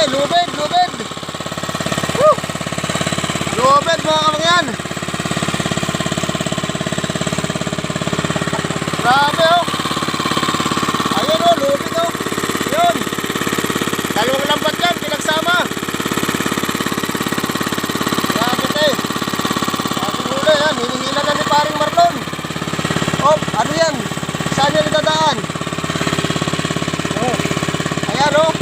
Grabe, lubid, lubid. Woo! Lubid mga kamangyan. Grabe oh. Ayan oh, lubid oh. Yun. Dalawang lambat yan, pinagsama. Grabe tayo. Ang huli yan, hinihila na ni paring Marlon. Oh, ano yan? Saan yan itadaan? Oh. Ayan oh.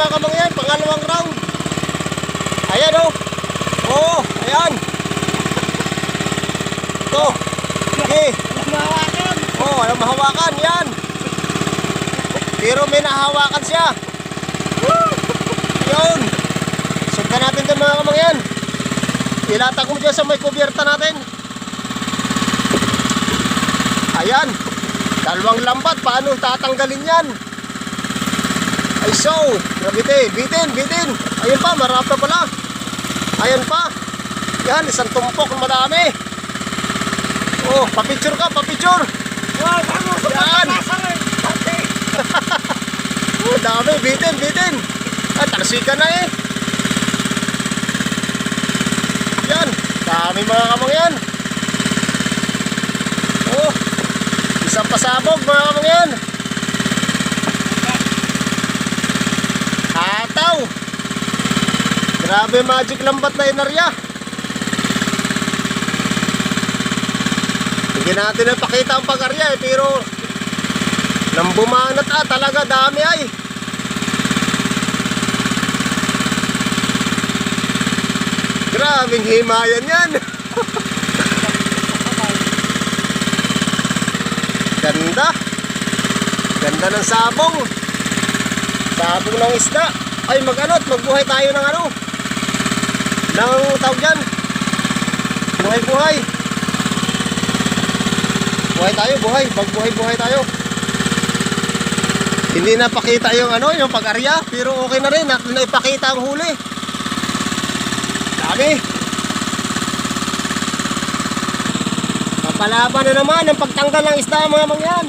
Mga kamangyan, pangalawang round. Ayan oh. Oh, ayan. Ito. Okay. Mahawakan. Oh, wala mahawakan, yan. Pero may nahawakan siya. Yun. Sundan natin ito mga kamangyan. Ilatag mo dyan sa may kubierta natin. Ayan. Dalawang lambat. Paano tatanggalin yan? Ay so. Grabe Bitin, bitin. Ayun pa, marap na pala. Ayan pa. Yan, isang tumpok na madami. Oh, papicture ka, papicture. Wow, ano sa Yan. Oh, dami, bitin, bitin. Ah, talsikan na eh. Yan, dami mga kamangyan. Oh, isang pasabog mga kamangyan. Hataw. Grabe magic lambat na inarya. Hindi natin napakita ang pag-arya eh, pero nang bumanat ah, talaga dami ay. Grabing himayan yan. Ganda. Ganda ng sabong. Sabong ng isda. Ay mag-ano, magbuhay tayo ng ano. Ng tawag dyan. Buhay-buhay. Buhay tayo, buhay. Magbuhay-buhay tayo. Hindi napakita yung ano, yung pag-arya, pero okay na rin at naipakita ang huli. Dami. Kapalaban na naman ang pagtanggal ng isda mga mangyan.